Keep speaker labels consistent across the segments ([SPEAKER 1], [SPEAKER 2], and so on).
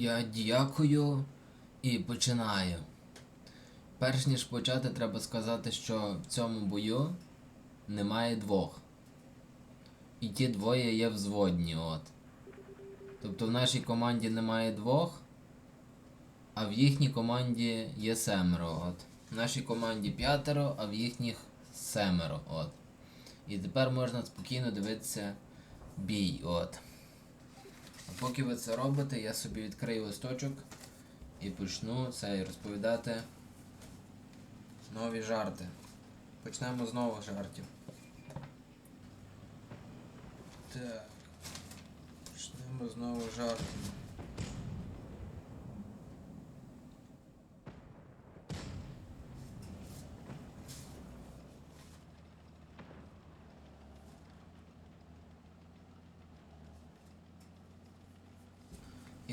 [SPEAKER 1] Я дякую і починаю. Перш ніж почати, треба сказати, що в цьому бою немає двох. І ті двоє є взводні, от. Тобто в нашій команді немає двох, а в їхній команді є семеро, от. В нашій команді п'ятеро, а в їхніх семеро, от. І тепер можна спокійно дивитися бій, от. А поки ви це робите, я собі відкрию листочок і почну це розповідати нові жарти. Почнемо з нових жартів. Так. Почнемо з нових жартів.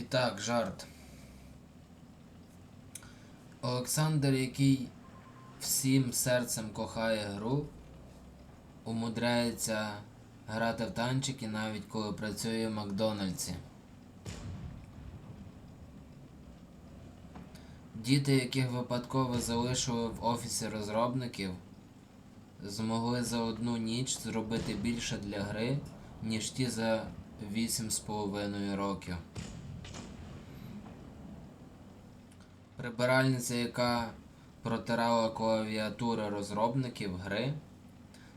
[SPEAKER 1] Так, жарт. Олександр, який всім серцем кохає гру, умудряється грати в танчики навіть коли працює в Макдональдсі. Діти, яких випадково залишили в офісі розробників, змогли за одну ніч зробити більше для гри, ніж ті за 8,5 років. Прибиральниця, яка протирала клавіатури розробників гри,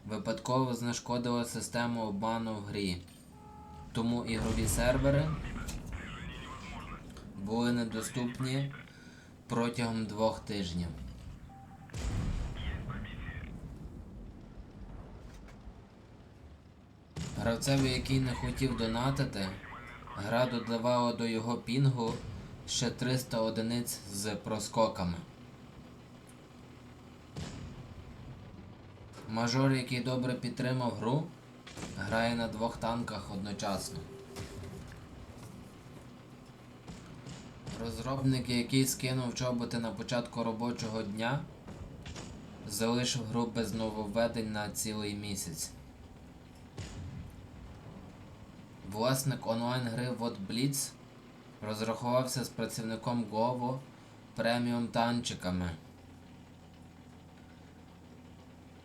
[SPEAKER 1] випадково знешкодила систему обману в грі. Тому ігрові сервери були недоступні протягом двох тижнів. Гравцеві, який не хотів донатити, гра додавала до його пінгу ще 300 одиниць з проскоками. Мажор, який добре підтримав гру, грає на двох танках одночасно. Розробник, який скинув чоботи на початку робочого дня, залишив гру без нововведень на цілий місяць. Власник онлайн-гри Вот Blitz розрахувався з працівником Glovo преміум танчиками.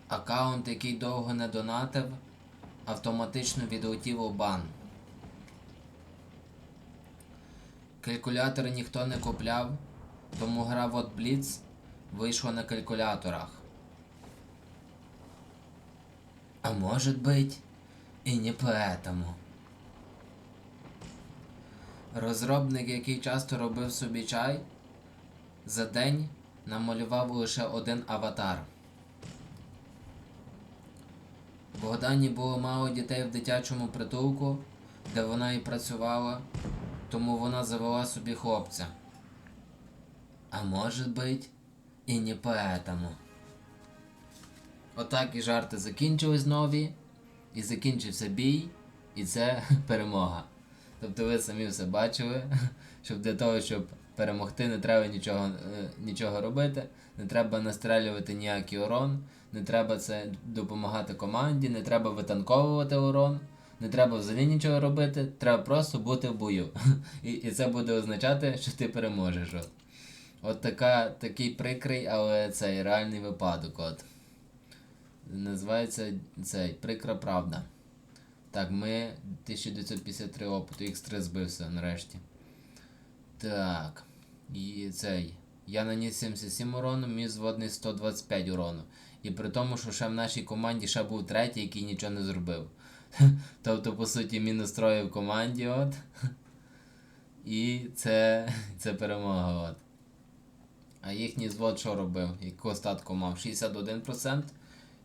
[SPEAKER 1] Аккаунт, який довго не донатив, автоматично відлетів у бан. Калькулятори ніхто не купляв, тому гра Вот Blitz вийшла на калькуляторах. А может быть, и не поэтому. Розробник, який часто робив собі чай, за день намалював лише один аватар. Богдані було мало дітей в дитячому притулку, де вона і працювала, тому вона завела собі хлопця. А може бить, і не поетому. Отак і жарти закінчились нові, і закінчився бій, і це перемога. Тобто ви самі все бачили, щоб для того, щоб перемогти, не треба нічого, е, нічого робити, не треба настрелювати ніякий урон, не треба це допомагати команді, не треба витанковувати урон, не треба взагалі нічого робити, треба просто бути в бою. І, і це буде означати, що ти переможеш. От, от така, такий прикрий, але цей реальний випадок. От. Називається цей прикра правда. Так, ми 1953 опиту, X3 збився нарешті. Так. І цей. Я наніс 77 урону, мій зводний 125 урону. І при тому, що ще в нашій команді ще був третій, який нічого не зробив. Тобто, по суті, мінус троє в команді, от. І це, це перемога, от. А їхній звод що робив? Яку статку мав? 61%.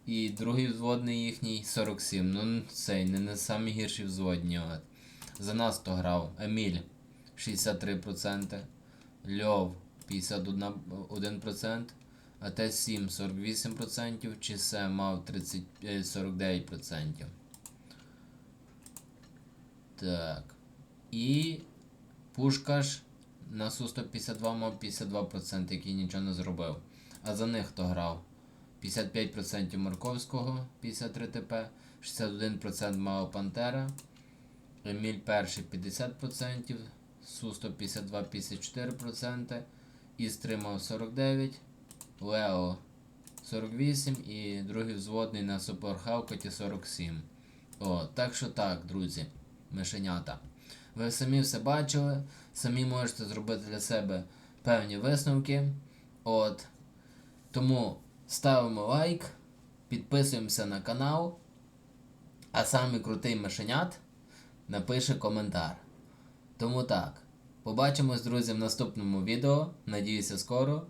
[SPEAKER 1] І другий взводний їхній 47. Ну, цей не, не самі гірші взводні. От. За нас то грав. Еміль 63%. Льов 51%. АТ-7 48%. Чисе мав 30, е, 49%. Так. І Пушкаш на Су-152 мав 52%, який нічого не зробив. А за них хто грав? 55% Марковського, 53 ТП, 61% мала Пантера, Еміль перший 50%, Су 152 54%, Істри мав 49, Лео 48% і другий взводний на Супорхавкоті 47. О, так що так, друзі, мишенята. Ви самі все бачили, самі можете зробити для себе певні висновки. От. Тому ставимо лайк, підписуємося на канал, а самий крутий мишенят напише коментар. Тому так. Побачимось, друзі, в наступному відео. Надіюся, скоро.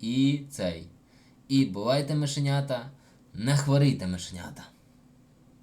[SPEAKER 1] І цей. І бувайте мишенята, не хворійте мишенята.